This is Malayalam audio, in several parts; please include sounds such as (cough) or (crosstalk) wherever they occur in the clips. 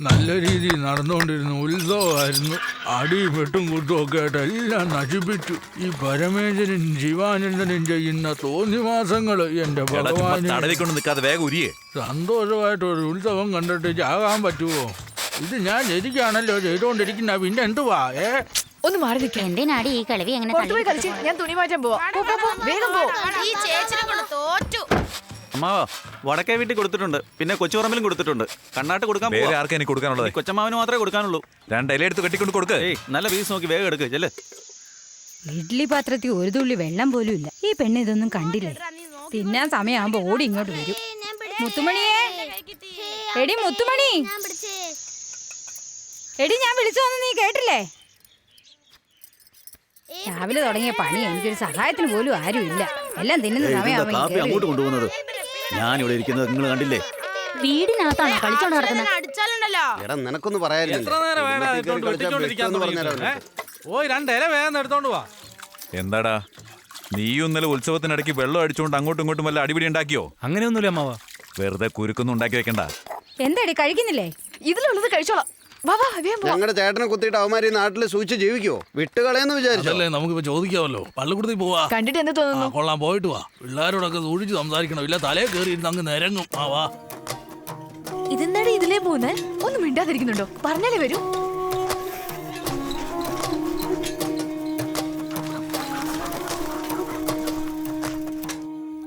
നല്ല രീതിയിൽ നടന്നുകൊണ്ടിരുന്ന ഉത്സവമായിരുന്നു. അടിയും വെട്ടും കുത്തും ഒക്കെ ആയിട്ട് എല്ലാം നശിപ്പിച്ചു. ഈ പരമേശ്വരൻ ശിവാനന്ദനും ചെയ്യുന്ന തോന്നിവാസങ്ങൾ എന്റെ ഭഗവാന്. തടവിക്കൊണ്ട് നിൽക്കാതെ വേഗം ഉരിയേ. സന്തോഷമായിട്ട് ഒരു ഉത്സവം കണ്ടിട്ട് ചാകാൻ പറ്റുമോ ഇത് ഞാൻ ശരിക്കാണല്ലോ ചെയ്തുകൊണ്ടിരിക്കുന്ന പിന്നെ എന്തുവാ ഏ? ഒന്ന് മാറി നിൽക്കാം എന്തിനാടി ഈ കളവി അങ്ങനെ പോയി കളിച്ച്. ഞാൻ തുണി മാറ്റാൻ പോവാ. പോ, പോ, പോ. വേഗം പോ. ഈ ചേച്ചിനെ കൊണ്ട് തോറ്റു. അമ്മാവോ വടക്കേ വീട്ടിൽ കൊടുത്തിട്ടുണ്ട്. പിന്നെ കൊച്ചുപറമ്പിലും കൊടുത്തിട്ടുണ്ട്. കണ്ണാട്ട് കൊടുക്കാൻ വേറെ ആർക്കും എനിക്ക് കൊടുക്കാനുള്ളത്? കൊച്ചമ്മാവിന് മാത്രമേ കൊടുക്കാനുള്ളൂ. രണ്ട് ഇല എടുത്ത് കെട്ടിക്കൊണ്ട് കൊടുക്ക്. ഏയ് നല്ല പീസ് നോക്കി വേഗം എടുക്ക് ചെല്ലേ. ഇഡ്ലി പാത്രത്തിൽ ഒരു തുള്ളി വെള്ളം പോലും ഇല്ല. ഈ പെണ്ണ് ഇതൊന്നും കണ്ടില്ല? തിന്നാൻ സമയമാകുമ്പോ ഓടി ഇങ്ങോട്ട് വരും. മുത്തുമണിയേ. എടി മുത്തുമണി. എടി ഞാൻ വിളിച്ചു വന്ന് നീ കേട്ടില്ലേ? രാവിലെ തുടങ്ങിയ പണി എനിക്കൊരു സഹായത്തിന് പോലും ആരും ഇല്ല എല്ലാം തിന്നുന്ന സമയമാകുമ്പോ അങ്ങോട്ട് കൊണ്ടുപോകുന്നത്? ഞാൻ ഇവിടെ ഇരിക്കുന്നത് നിങ്ങൾ കണ്ടില്ലേ? വീടിനകത്താണോ കളിച്ചോണ്ട് നടക്കുന്നത് അടിച്ചാലുണ്ടല്ലോ. എടാ നിനക്കൊന്നും എത്ര നേരം വേണം ഇട്ടോണ്ട് വെട്ടിക്കൊണ്ടിരിക്കാൻ തുടങ്ങിയിട്ട്? ഏ? ഓയ് രണ്ടില വേഗം എടുത്തോണ്ട് വാ. എന്താടാ? നീയും ഇന്നലെ ഉത്സവത്തിനിടയ്ക്ക് വെള്ളം അടിച്ചുകൊണ്ട് അങ്ങോട്ടും ഇങ്ങോട്ടും വല്ല അടിപിടി ഉണ്ടാക്കിയോ? അങ്ങനെയൊന്നുമില്ല അമ്മാവ. വെറുതെ കുരുക്കൊന്നും ഉണ്ടാക്കി വെക്കണ്ട. എന്താടി കഴിക്കുന്നില്ലേ? ഇതിലുള്ളത് കഴിച്ചോളാം. വാ വാ വേഗം പോ ഞങ്ങളുടെ ചേട്ടനെ കുത്തിയിട്ട് അവന്മാര് ഈ നാട്ടിൽ സൂക്ഷിച്ച് ജീവിക്കുവോ? വിട്ടുകളയെന്ന് വിചാരിച്ചോ? അതല്ലേ നമുക്കിപ്പോ ചോദിക്കാമല്ലോ. പള്ളിക്കൂടത്തിൽ പോവാ. കണ്ടിട്ട് എന്ത് ആ തോന്നുന്നു കൊള്ളാം പോയിട്ട് വാ. പിള്ളേരോടൊക്കെ സൂക്ഷിച്ച് സംസാരിക്കണം. ഇല്ല തലേ കയറി ഇരുന്ന് അങ്ങ് നിരങ്ങും. ആ വാ. ഇതെന്താണ് ഇതിലേ പോകുന്നത് ഒന്നും മിണ്ടാതിരിക്കുന്നുണ്ടോ? പറഞ്ഞാലേ വരൂ.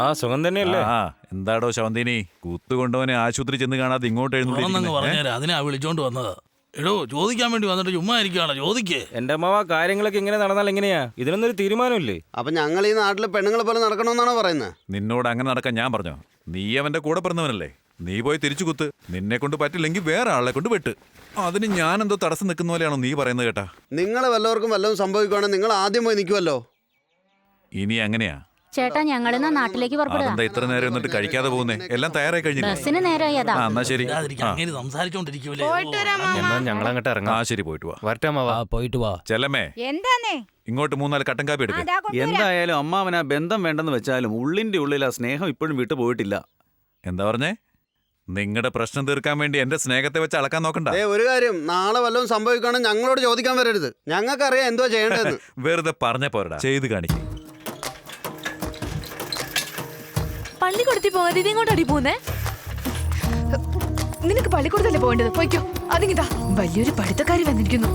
ആ സുഖം തന്നെയല്ലേ? ആ എന്താടോ ശവന്തിനി? കുത്തുകൊണ്ടവനെ ആശുപത്രി ചെന്ന് കാണാതെ ഇങ്ങോട്ട് തുറന്നങ്ങ് പറഞ്ഞു ഏ? പറഞ്ഞേരാ. അതിനാ വിളിച്ചോണ്ട് വന്നത്. എടോ ചോദിക്കാൻ വേണ്ടി വന്നിട്ട് ചുമ്മാ ഇരിക്കുകയാണോ ചോദിക്കേ. എന്റെ അമ്മാവ കാര്യങ്ങളൊക്കെ ഇങ്ങനെ നടന്നാൽ എങ്ങനെയാ? ഇതിനൊന്നൊരു തീരുമാനമില്ലേ? അപ്പൊ ഞങ്ങൾ ഈ നാട്ടിലെ പെണ്ണുങ്ങളെ പോലെ നടക്കണമെന്നാണോ പറയുന്നത് നിന്നോട് അങ്ങനെ നടക്കാൻ ഞാൻ പറഞ്ഞോ? നീ അവന്റെ കൂടെ പിറന്നവനല്ലേ? നീ പോയി തിരിച്ചു കുത്ത്. നിന്നെ കൊണ്ട് പറ്റില്ലെങ്കിൽ വേറെ ആളെ കൊണ്ട് വെട്ട്. അതിന് ഞാൻ എന്തോ തടസ്സം നിൽക്കുന്ന പോലെയാണോ നീ പറയുന്നത് കേട്ടാ? നിങ്ങളെ വല്ലവർക്കും വല്ലതും സംഭവിക്കുവാണെങ്കിൽ നിങ്ങൾ ആദ്യം പോയി നിൽക്കുമല്ലോ ഇനി അങ്ങനെയാ. ചേട്ടാ ഞങ്ങളിന്ന് നാട്ടിലേക്ക് പുറപ്പെടുക. അതെന്താ ഇത്ര നേരം എന്നിട്ട് കഴിക്കാതെ പോകുന്നേ? എല്ലാം തയ്യാറായി കഴിഞ്ഞില്ലേ? ബസ്സിന് നേരമായി അതാ. ആ എന്നാ ശരി. ഇല്ലാതിരിക്കാൻ ആ. അങ്ങനെ സംസാരിച്ചോണ്ടിരിക്കൂലേ പോയിട്ട് വരാം മാമ. എന്നാ ഞങ്ങൾ അങ്ങോട്ട് ആ ഇറങ്ങാം ശരി പോയിട്ട് വാ. വരട്ടെ അമ്മാവ പോയിട്ട് വാ. ചെല്ലമ്മേ. എന്താന്നേ? ഇങ്ങോട്ട് മൂന്നാൽ കട്ടൻ കാപ്പി എടുക്കും. കൊണ്ടുവരാം. എന്തായാലും അമ്മാവന ബന്ധം വേണ്ടെന്ന് വെച്ചാലും ഉള്ളിന്റെ ഉള്ളിൽ ആ സ്നേഹം ഇപ്പോഴും വിട്ടു പോയിട്ടില്ല. എന്താ പറഞ്ഞേ? നിങ്ങളുടെ പ്രശ്നം തീർക്കാൻ വേണ്ടി എന്റെ സ്നേഹത്തെ വെച്ച് അളക്കാൻ നോക്കണ്ട. ഏ ഒരു കാര്യം. നാളെ വല്ലതും സംഭവിക്കുകയാണെങ്കിൽ ഞങ്ങളോട് ചോദിക്കാൻ വരരുത്. ഞങ്ങൾക്കറിയാം എന്തോ ചെയ്യേണ്ടതെന്ന്. (laughs) വെറുതെ പറഞ്ഞ പോരടാ. ചെയ്ത് കാണിക്കും. പള്ളിക്കൂടത്തിൽ പോകാതെ ഇത് അടി പോകുന്നേ? നിനക്ക് പള്ളിക്കൂടത്തല്ലേ പോകേണ്ടത്? പോയിക്കോ. അതിങ്ങിതാ. വലിയൊരു പഠിത്തക്കാരി വന്നിരിക്കുന്നു.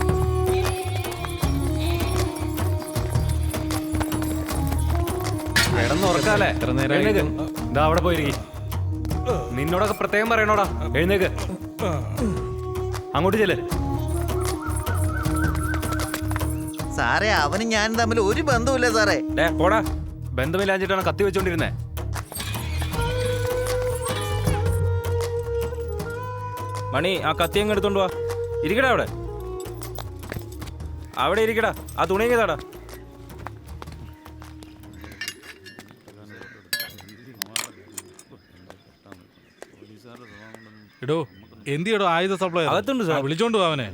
കിടന്നുറക്കാലേ എത്ര നേരം ഇതാ അവിടെ പോയിരിക്കും. നിന്നോടൊക്കെ പ്രത്യേകം പറയണോടാ. എഴുന്നേക്ക്. അങ്ങോട്ട് ചെല്ലേ. സാറേ അവനും ഞാനും തമ്മിൽ ഒരു ബന്ധവുമില്ല സാറേ. ഡേ പോടാ. ബന്ധമില്ലാഞ്ഞിട്ടാണ് കത്തി വെച്ചോണ്ടിരുന്നേ. മണി ആ കത്തി അങ്ങ് എടുത്തോണ്ട് വാ. ഇരിക്കടാ അവിടെ. അവിടെ ഇരിക്കടാ. ആ തുണി താടാ. എടോ എന്തിയടോ ആയുധ സപ്ലൈ അകത്തുണ്ട് സാർ. വിളിച്ചോണ്ട് അവനെ.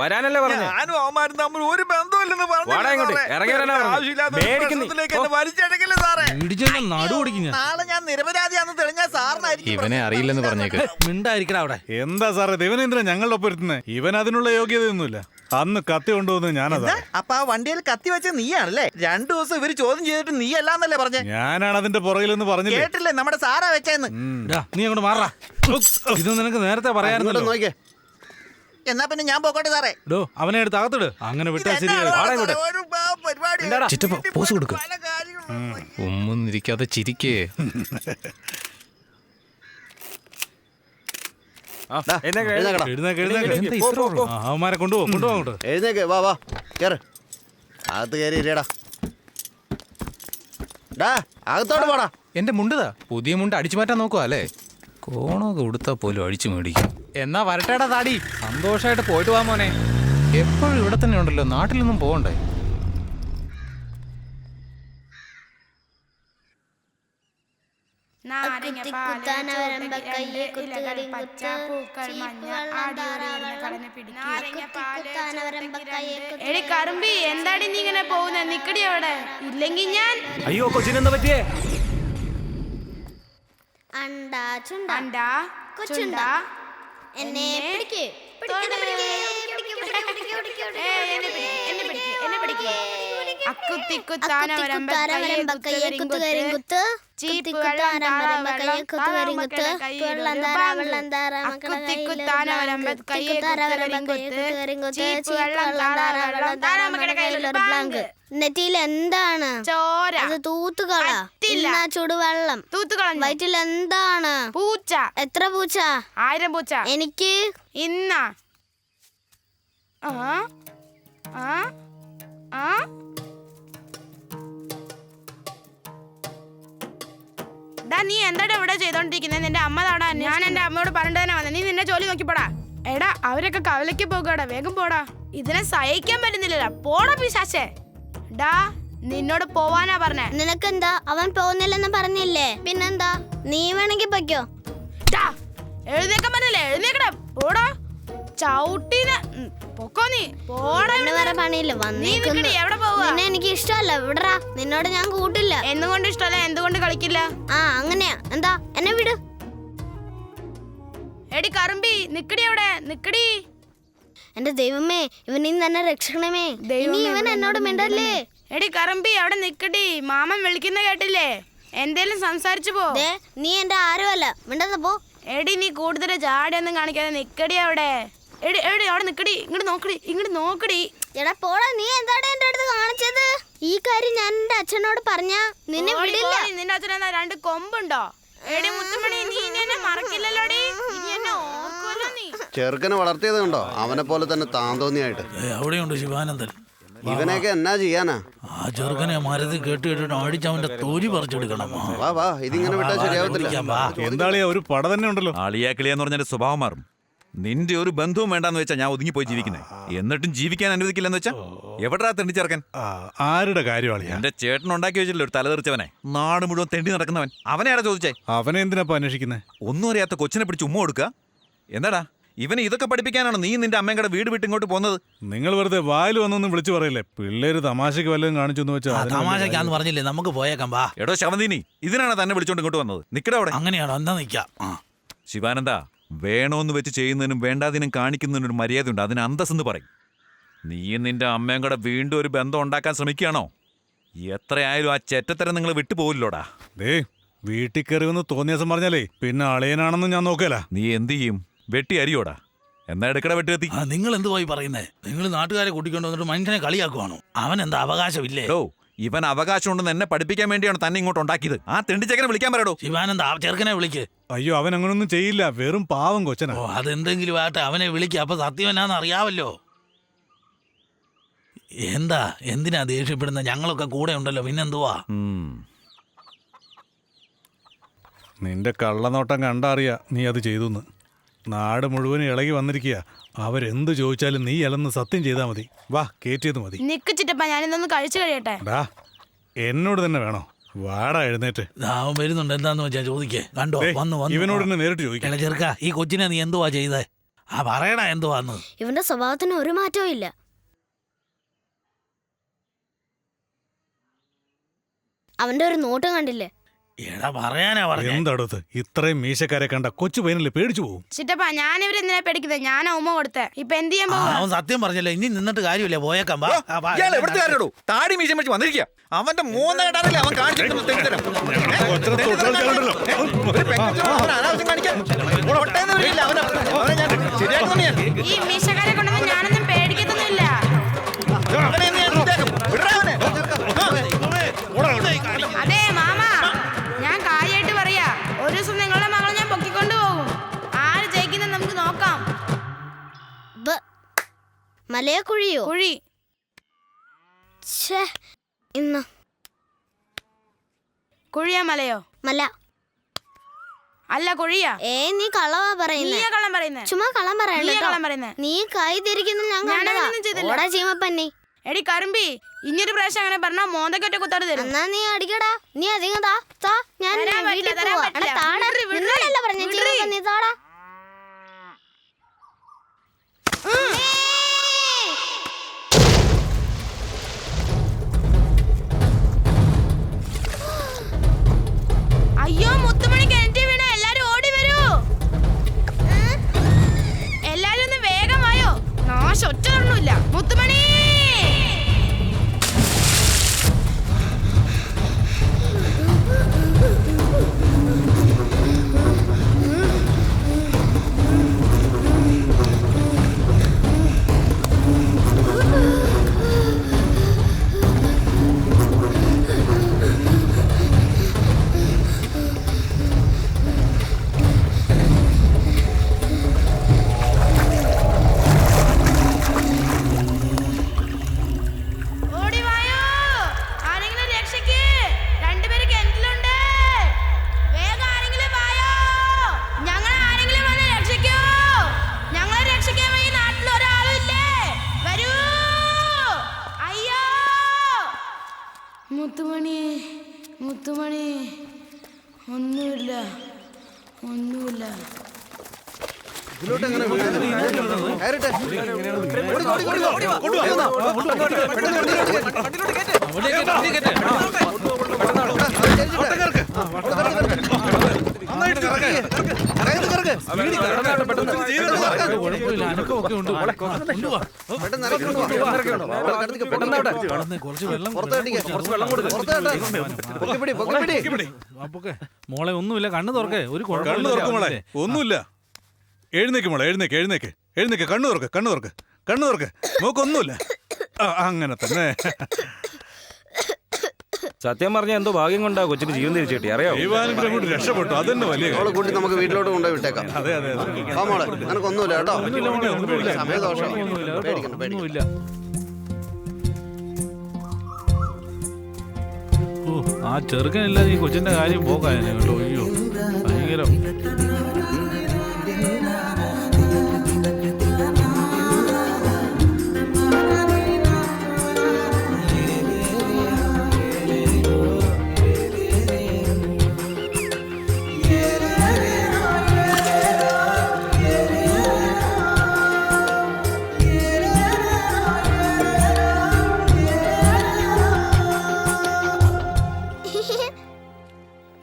വരാനല്ലേ പറഞ്ഞു? ഞാനും അവന്മാരും തമ്മിൽ ഒരു ബന്ധമില്ലെന്ന് പറഞ്ഞു. ആവശ്യമില്ലാത്ത സാറേ? നാളെ ഞാൻ നിരപരാധിയാണെന്ന് തെളിഞ്ഞാൽ സാറിനായിരിക്കും ഇവനെ അറിയില്ലെന്ന് പറഞ്ഞേക്ക്. മിണ്ടായിരിക്കടാ അവിടെ. എന്താ സാറേ ഇവനെന്തിനാ ഞങ്ങളുടെ ഒപ്പം ഇരുത്തുന്നത് ഇവൻ അതിനുള്ള യോഗ്യതയൊന്നുമില്ല. അന്ന് കത്തി കൊണ്ടുവന്ന് ഞാനതാ? അപ്പൊ ആ വണ്ടിയിൽ കത്തി വെച്ച നീയാണല്ലേ? രണ്ടു ദിവസം ഇവർ ചോദ്യം ചെയ്തിട്ട് നീ അല്ലാന്നല്ലേ പറഞ്ഞേ? ഞാനാണ് അതിന്റെ പുറകിലെന്ന് പറഞ്ഞില്ലേ? കേട്ടില്ലേ? നമ്മുടെ സാറാ വെച്ചെന്ന്. നീ അങ്ങോട്ട് മാറാ ഇത് നിനക്ക് നേരത്തെ പറയാനുണ്ടല്ലോ പറയാറുണ്ടല്ലോ നോക്കിയേ എന്നാ പിന്നെ ഞാൻ പോക്കോട്ടെ സാറേ. ഡോ അവനെ എടുത്ത് അകത്തിട്. അങ്ങനെ വിട്ടാ ഇതെന്നാ ശരിയാവും? ചിറ്റപ്പ, വീട്ടിൽ പോസ് കൊടുക്ക്. ചിരിക്കേ. അവന്മാരെ എഴുന്നേക്ക് വാ വാ. കേറ്. അകത്ത് കയറി ഡാ അകത്തോട്ട് പോടാ. എന്റെ മുണ്ടതാ? പുതിയ മുണ്ട് അടിച്ചു മാറ്റാൻ നോക്കുക അല്ലേ? കോണൊക്കെ ഉടുത്താ പോലും അടിച്ചു മേടിക്കും. എന്നാ വരട്ടേടാ താടി. സന്തോഷമായിട്ട് പോയിട്ട് വാ മോനെ. എപ്പോഴും ഇവിടെ തന്നെ ഉണ്ടല്ലോ നാട്ടിലൊന്നും പോകണ്ടേ? എടി കറുമ്പി എന്താടി നീ ഇങ്ങനെ പോകുന്ന നിക്കടി അവിടെ ഇല്ലെങ്കിൽ ഞാൻ അയ്യോ കൊച്ചിനെന്താ പറ്റിയേ? അണ്ടാ ചുണ്ടാ. കൊച്ചുണ്ട. എന്നെ പിടിക്കേ. എന്നെ പിടിക്കേ. എന്നെ പിടിക്കേ. എന്നെ പിടിക്ക്. അക്കുത്തിക്കുത്താന വരമ്പക്കയ്യെ കുത്തുകരും കുത്ത് ചീപ്പ് വെള്ളം താറ വെള്ളം താറാമക്കളുടെ കയ്യിലൊരു ബാങ്ക് അക്കുത്തിക്കുത്താന വരമ്പക്കയ്യെ കുത്തുകരും കുത്ത് ചീപ്പ് വെള്ളം താറ വെള്ളം താറാമക്കളുടെ കയ്യിലൊരു ബാങ്ക് നെറ്റിയിൽ എന്താണ്? ചോര. അത് തൂത്തുകള. ചുടുവെള്ളം? തൂത്തുകള വയറ്റിൽ എന്താണ്? പൂച്ച. എത്ര പൂച്ച? ആയിരം പൂച്ച. എനിക്ക് ഇന്ന. ആ? ആ? ആ? ഡാ നീ എന്താടാ ഇവിടെ ചെയ്തോണ്ടിരിക്കുന്നത് നിന്റെ അമ്മ താടാ. ഞാൻ എന്റെ അമ്മയോട് പറഞ്ഞിട്ട് തന്നെ വന്നത് നീ നിന്റെ ജോലി നോക്കിപ്പോടാ എടാ അവരൊക്കെ കവലയ്ക്ക് പോകാടാ. വേഗം പോടാ. ഇതിനെ സഹിക്കാൻ പറ്റുന്നില്ലല്ലോ. പോടാ പിശാശേ. ഡാ നിന്നോട് പോവാനാ പറഞ്ഞേ. നിനക്കെന്താ? അവൻ പോകുന്നില്ലെന്ന് പറഞ്ഞില്ലേ? പിന്നെന്താ? നീ വേണമെങ്കിൽ പൊയ്ക്കോ. എഴുന്നേക്കാൻ പറഞ്ഞില്ലേ? എഴുന്നേക്കടാ പോടാ. ചവിട്ടീന്. ഉം, പൊക്കോ നീ. പോടാ എനിക്ക് ഇഷ്ടമല്ല. വിടറാ നിന്നോട് ഞാൻ കൂട്ടില്ല. എന്തുകൊണ്ട് ഇഷ്ടമല്ല? എന്തുകൊണ്ട് കളിക്കില്ല? ആ അങ്ങനെയാ. എന്താ? എന്നെ വിട്. എടി കറുമ്പി നിക്കടി അവിടെ. നിക്കടി. എന്റെ ദൈവമേ ഇവനിൽ തന്നെ രക്ഷിക്കണമേ. ഇനി ഇവൻ എന്നോട് മിണ്ടല്ലേ? എടി കറമ്പി അവിടെ നിക്കടി. മാമൻ വിളിക്കുന്ന കേട്ടില്ലേ? എന്തേലും സംസാരിച്ചു പോ. നീ എന്റെ ആരുമല്ല. മിണ്ടത് പോ. എടി നീ കൂടുതൽ ജാടിയൊന്നും കാണിക്കാതെ നിക്കടി അവിടെ. എടി എടി അവിടെ നിക്കടി. ഇങ്ങോട്ട് നോക്കടി ഇങ്ങോട്ട് നോക്കടി. എടാ പോടാ നീ എന്താണ് എന്റെ അടുത്ത് കാണിച്ചത്? ഈ കാര്യം ഞാൻ എന്റെ അച്ഛനോട് പറഞ്ഞ നിന്നെ വിടില്ല. നിന്റെ നിന്റെ അച്ഛനെന്താ രണ്ട് കൊമ്പുണ്ടോ? എടി മുത്തുമണി നീ എന്നെ മറക്കില്ലല്ലോടി. ഇനി എന്നെ ഓർക്കുമല്ലോ നീ. ചെറുക്കനെ വളർത്തിയത് കണ്ടോ? അവനെ പോലെ തന്നെ താന്തോന്നിയായിട്ട്. അവിടെയുണ്ട് ശിവാനന്ദൻ. ഇവനൊക്കെ എന്നാ ചെയ്യാനാ? ആ ചെറുക്കനെ മരത്തിൽ കേട്ട് കേട്ടിട്ട് അടിച്ച് അവന്റെ തൊലി പറിച്ചെടുക്കണം. വാ വാ ഇതിങ്ങനെ വിട്ടാൽ ശരിയാവത്തില്ല. എന്താളിയാ ഒരു പട തന്നെ ഉണ്ടല്ലോ. അളിയാക്കിളിയെന്ന് പറഞ്ഞാൽ സ്വഭാവം മാറും. നിന്റെ ഒരു ബന്ധവും വേണ്ടെന്ന് വെച്ചാ ഞാൻ ഒതുങ്ങിപ്പോയി ജീവിക്കുന്നത് എന്നിട്ടും ജീവിക്കാൻ അനുവദിക്കില്ലെന്ന് വെച്ചാ എവിടാ തെണ്ടി ചേർക്കൻ ആരുടെ കാര്യമാണ് എന്റെ ചേട്ടൻ ഉണ്ടാക്കി വെച്ചില്ല ഒരു തലതെറിച്ചവനെ നാട് മുഴുവൻ തെണ്ടി നടക്കുന്നവൻ. അവനെ ആരാ ചോദിച്ചേ? അവനെ എന്തിനാ അന്വേഷിക്കുന്നത് ഒന്നും അറിയാത്ത കൊച്ചിനെ പിടിച്ച് ഉമ്മ കൊടുക്കുക എന്താടാ? ഇവന് ഇതൊക്കെ പഠിപ്പിക്കാനാണ് നീ നിന്റെ അമ്മയും കൂടെ വീട് വിട്ട് ഇങ്ങോട്ട് പോകുന്നത് നിങ്ങൾ വെറുതെ വായിൽ വന്നൊന്നും വിളിച്ചു പറയില്ലേ? പിള്ളേര് തമാശക്ക് വല്ലതും കാണിച്ചു വെച്ചാൽ തമാശക്കാന്ന് പറഞ്ഞില്ലേ? നമുക്ക് പോയേക്കാം വാ. എടോ ശവന്തിനി ഇതിനാണ് തന്നെ വിളിച്ചോണ്ട് ഇങ്ങോട്ട് വന്നത്. നിക്കടെ അവിടെ. അങ്ങനെയാണോ? എന്താ നിക്കാം. ശിവാനന്ദ വേണോന്ന് വെച്ച് ചെയ്യുന്നതിനും വേണ്ടാതിനും കാണിക്കുന്നതിനും ഒരു മര്യാദയുണ്ട്. അതിന് അന്തസ്സെന്ന് പറയും. നീയും നിന്റെ അമ്മയും കൂടെ വീണ്ടും ഒരു ബന്ധം ഉണ്ടാക്കാൻ ശ്രമിക്കുകയാണോ? എത്രയായാലും ആ ചെറ്റത്തരം നിങ്ങൾ വിട്ടുപോകില്ലോടാ ദേ വീട്ടിൽ കയറി വന്ന് തോന്നിയ ദിവസം പറഞ്ഞാലേ പിന്നെ അളിയനാണെന്ന് ഞാൻ നോക്കല. നീ എന്ത് ചെയ്യും? വെട്ടി അരിയോടാ. എന്നാ എടുക്കട വെട്ടി ആ, നിങ്ങൾ എന്ത് പോയി പറയുന്നേ? നിങ്ങൾ നാട്ടുകാരെ കൂട്ടിക്കൊണ്ട് വന്നിട്ട് മനുഷ്യനെ കളിയാക്കുവാണോ? അവൻ എന്താ അവകാശമില്ലേ? ഓ ഇവൻ അവകാശം ഉണ്ടെന്ന് എന്നെ പഠിപ്പിക്കാൻ വേണ്ടിയാണ് തന്നെ ഇങ്ങോട്ട് ഉണ്ടാക്കിയത്. ആ തെണ്ടിച്ചക്കനെ വിളിക്കാൻ പറയടോ. ശിവാനന്ദ ആ ചെറുക്കനെ വിളിക്ക്. അയ്യോ അവൻ അങ്ങനൊന്നും ചെയ്യില്ല. വെറും പാവം കൊച്ചനാ. ഓ അതെന്തെങ്കിലും ആട്ടെ അവനെ വിളിക്കുക അപ്പൊ സത്യവനാന്ന് അറിയാവല്ലോ. എന്താ? എന്തിനാ ദേഷ്യപ്പെടുന്ന? ഞങ്ങളൊക്കെ കൂടെ ഉണ്ടല്ലോ പിന്നെന്തുവാ? ഉം. നിന്റെ കള്ളനോട്ടം കണ്ടറിയാ നീ അത് ചെയ്തു നാട് മുഴുവൻ ഇളകി വന്നിരിക്കുക അവരെന്ത് ചോദിച്ചാലും നീ ഇളന്ന് സത്യം ചെയ്താ മതി. വാ കേറ്റിയത് മതി. നിക്ക് ചിറ്റപ്പ ഞാൻ ഇന്നൊന്ന് കഴിച്ചു കഴിയട്ടെ. ഡാ എന്നോട് തന്നെ വേണോ? വാടാ എഴുന്നേറ്റ്. അവൻ വരുന്നുണ്ട്. എന്താന്ന് വെച്ചാ ചോദിക്കേ. കണ്ടോ? ദേ, വന്നു വന്നു. ഇവനോട് തന്നെ നേരിട്ട് ചോദിക്കാം. ചെറുക്ക ഈ കൊച്ചിനെ നീ എന്തുവാ ചെയ്തേ? ആ പറയടാ എന്തുവാന്ന്. ഇവന്റെ സ്വഭാവത്തിന് ഒരു മാറ്റവും ഇല്ല. അവന്റെ ഒരു നോട്ടം കണ്ടില്ലേ? എടാ പറയാനാ പറഞ്ഞേ. എന്താടത്? ഇത്രയും മീശക്കാരെ കണ്ട കൊച്ചു പയ്യനല്ലേ പേടിച്ചു പോകും ചിറ്റപ്പാ ഞാൻ ഇവരെന്തിനാ പേടിക്കുന്നത് ഞാൻ ഉമ്മ കൊടുത്തേ. ഇപ്പൊ എന്ത് ചെയ്യാൻ അവൻ സത്യം പറഞ്ഞല്ലോ ഇനി നിന്നിട്ട് കാര്യമില്ല പോയേക്കാം വാ. ആ, വാ. ഇയാൾ എവിടുത്തെ കാര്യടോ താടി മീശം വെച്ച് വന്നിരിക്കുക അവന്റെ മൂന്ന് കേട്ടാണല്ലേ അവൻ. ഒരു അവൻ അനാവശ്യം കാണിക്കാൻ. ഒട്ടേന്ന് വരില്ല അവനെ അവനെ ഞാൻ ശരിയാക്കുന്നു ഞാൻ ഈ മീശക്കാരെ മലയെ കുഴിയോ? കുഴി. ഇന്ന്. കുഴിയാ മലയോ? മല. അല്ല കുഴിയാ. ഏ നീ കളവാ പറയുന്നേ. നീയാ കള്ളം പറയുന്നേ. ചുമ്മാ കള്ളം നീയാ പറയണ്ട പറയുന്നേ. നീ കൈ തിരിക്കുന്ന ഞാൻ ഞാനതൊന്നും കണ്ടതാ. ചെയ്തില്ല. ഓടാ ചീമപ്പന്നി. എടി കറുമ്പി ഇനിയൊരു പ്രാവശ്യം അങ്ങനെ പറഞ്ഞാ മോന്തക്കൊറ്റ കുത്താട് തരും. എന്നാ നീ അടിക്കടാ. നീ അധികം താ താ. ഞാൻ തരാൻ പറ്റില്ല, വീട്ടിൽ തരാൻ പോവാ. പറ്റില്ല. എടാ, താടാ. വിടറി, വിടറി. നിന്നോടല്ല പറഞ്ഞ വിടറി. ചീമപ്പന്നി താടാ. മോളെ ഒന്നുമില്ല കണ്ണു തുറക്കേ ഒരു കണ്ണു തുറക്കും മോളെ. ഒന്നുമില്ല. എഴുന്നേക്ക് മോളെ എഴുന്നേക്ക് എഴുന്നേക്ക്. എഴുന്നേക്ക്. കണ്ണു തുറക്ക് കണ്ണു തുറക്ക്. കണ്ണു തുറക്ക്. നോക്കൊന്നുമില്ല അങ്ങനെ തന്നെ. സത്യം പറഞ്ഞ എന്തോ ഭാഗ്യം കൊണ്ടാ കൊച്ചിന് ജീവൻ തിരിച്ചിട്ടി അറിയാം അറിയാവോ? ദൈവാനുഗ്രഹം കൊണ്ട് രക്ഷപ്പെട്ടു. അതന്നെ വലിയ അവളെ കാര്യം. കൂട്ടി നമുക്ക് വീട്ടിലോട്ട് കൊണ്ടുപോയി വിട്ടേക്കാം. അതെ അതെ അതെ. വാ മോളെ നിനക്കൊന്നുമില്ല കേട്ടോ? ഒന്നുമില്ല സമയദോഷം ഒന്നുമില്ല. കേട്ടോ. പേടിക്കണ്ട പേടിക്കണ്ട. ഒന്നുമില്ല. ഓ ആ ചെറുക്കനില്ലാതെ ഈ കൊച്ചിന്റെ കാര്യം പോകാനോ കേട്ടോ. അയ്യോ ഭയങ്കരം.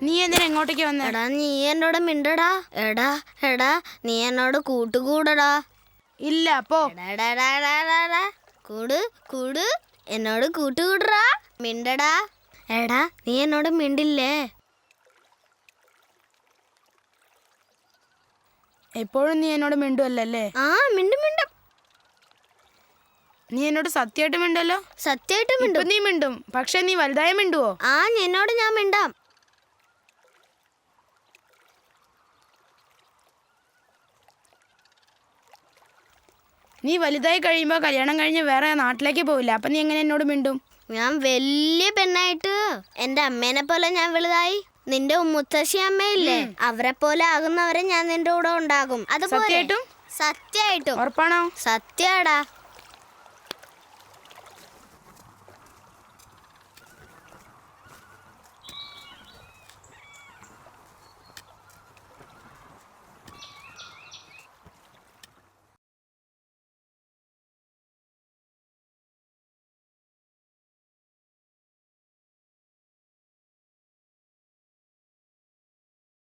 നീ എന്തിനാ എങ്ങോട്ടേക്ക് വന്നേ? എടാ നീ എന്നോട് മിണ്ടടാ. എടാ എടാ നീ എന്നോട് കൂട്ടുകൂടടാ. ഇല്ല പോ. എടാ, എടാ, എടാ, എടാ, എടാ. കൂട് കൂട്. എന്നോട് കൂട്ടുകൂടറാ മിണ്ടടാ. എടാ നീ എന്നോട് മിണ്ടില്ലേ? എപ്പോഴും നീ എന്നോട് മിണ്ടുവല്ലേ ആ മിണ്ടും മിണ്ടും. നീ എന്നോട് സത്യമായിട്ട് മിണ്ടല്ലോ? സത്യമായിട്ട് മിണ്ടും. നീ മിണ്ടും. പക്ഷെ നീ വലുതായ മിണ്ടുവോ? ആ എന്നോട് ഞാൻ മിണ്ടാം. നീ വലുതായി കഴിയുമ്പോൾ കല്യാണം കഴിഞ്ഞ് വേറെ നാട്ടിലേക്ക് പോവില്ല. അപ്പൊ നീ എങ്ങനെ എന്നോട് മിണ്ടും? ഞാൻ വലിയ പെണ്ണായിട്ട്. എന്റെ അമ്മേനെ പോലെ ഞാൻ വലുതായി. നിന്റെ മുത്തശ്ശി അമ്മയില്ലേ? അവരെ പോലെ ആകുന്നവരെ ഞാൻ നിന്റെ കൂടെ ഉണ്ടാകും. അതുപോലെ സത്യമായിട്ടും ഉറപ്പാണോ? സത്യാടാ.